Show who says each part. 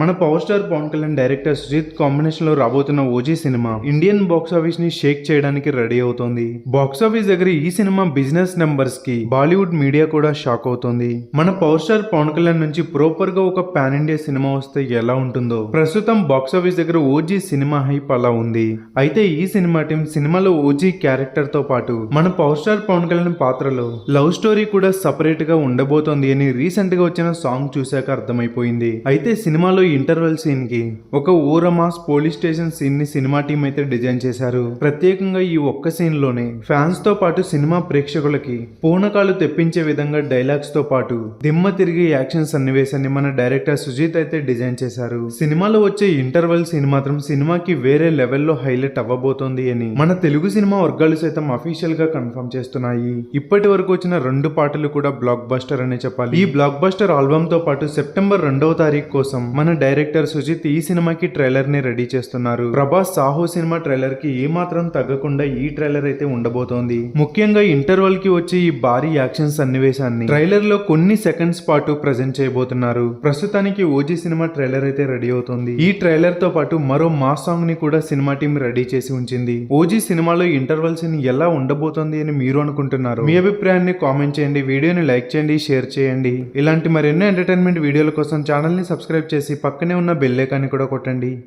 Speaker 1: మన power star Pawan Kalyan director Sujeeth కాంబినేషన్లో రాబోతున్న ఓజీ సినిమా ఇండియన్ బాక్స్ ఆఫీస్ని షేక్ చేయడానికి రెడీ అవుతోంది. బాక్స్ ఆఫీస్ దగ్గర ఈ సినిమా బిజినెస్ నెంబర్స్కి బాలీవుడ్ మీడియా కూడా షాక్ అవుతోంది. మన పవర్ స్టార్ పవన్ కళ్యాణ్ నుంచి ప్రోపర్గా ఒక పాన్ ఇండియా సినిమా వస్తే ఎలా ఉంటుందో ప్రస్తుతం బాక్స్ ఆఫీస్ దగ్గర ఓజీ సినిమా హైప్ అలా ఉంది. అయితే ఈ సినిమా టీం సినిమాలో ఓజీ క్యారెక్టర్తో పాటు మన పవర్ స్టార్ పవన్ కళ్యాణ్ పాత్రలో లవ్ స్టోరీ కూడా సపరేట్గా ఉండబోతోంది అని రీసెంట్గా వచ్చిన సాంగ్ చూశాక అర్థమైపోయింది. అయితే సినిమాలో ఇంటర్వెల్ సీన్కి ఒక ఊరమాస్ పోలీస్ స్టేషన్ సీన్ని సినిమా టీం అయితే డిజైన్ చేశారు. ప్రత్యేకంగా ఈ ఒక్క సీన్లోనే ఫ్యాన్స్తో పాటు సినిమా ప్రేక్షకులకి పూనకాలు తెప్పించే విధంగా డైలాగ్స్తో పాటు దిమ్మ తిరిగి యాక్షన్ సన్నివేశాన్ని మన డైరెక్టర్ సుజిత్ అయితే డిజైన్ చేశారు. సినిమాలో వచ్చే ఇంటర్వెల్ సీన్ మాత్రం సినిమాకి వేరే లెవెల్లో హైలైట్ అవ్వబోతోంది అని మన తెలుగు సినిమా వర్గాలు సైతం అఫీషియల్గా కన్ఫర్మ్ చేస్తున్నాయి. ఇప్పటి వరకు వచ్చిన రెండు పాటలు కూడా బ్లాక్ బస్టర్ అనే చెప్పాలి. ఈ బ్లాక్ బస్టర్ ఆల్బమ్తో పాటు సెప్టెంబర్ రెండవ తారీఖు కోసం మన డైరెక్టర్ సుజిత్ ఈ సినిమాకి ట్రైలర్ని రెడీ చేస్తున్నారు. ప్రభాస్ సాహో సినిమా ట్రైలర్కి ఏ మాత్రం తగ్గకుండా ఈ ట్రైలర్ అయితే ఉండబోతోంది. ముఖ్యంగా ఇంటర్వెల్కి వచ్చే ఈ భారీ యాక్షన్ సన్నివేశాన్ని ట్రైలర్లో కొన్ని సెకండ్స్ పాటు ప్రజెంట్ చేయబోతున్నారు. ప్రస్తుతానికి ఓజీ సినిమా ట్రైలర్ అయితే రెడీ అవుతుంది. ఈ ట్రైలర్తో పాటు మరో మా సాంగ్ని కూడా సినిమా టీం రెడీ చేసి ఉంచింది. ఓజీ సినిమాలో ఇంటర్వల్స్ని ఎలా ఉండబోతోంది అని మీరు అనుకుంటున్నారు? మీ అభిప్రాయాన్ని కామెంట్ చేయండి. వీడియోని లైక్ చేయండి షేర్ చేయండి. ఇలాంటి మరెన్నో ఎంటర్టైన్మెంట్ వీడియోల కోసం ఛానల్ని సబ్స్క్రైబ్ చేసి పక్కనే ఉన్న బెల్ ఐకాన్ని కూడా కొట్టండి.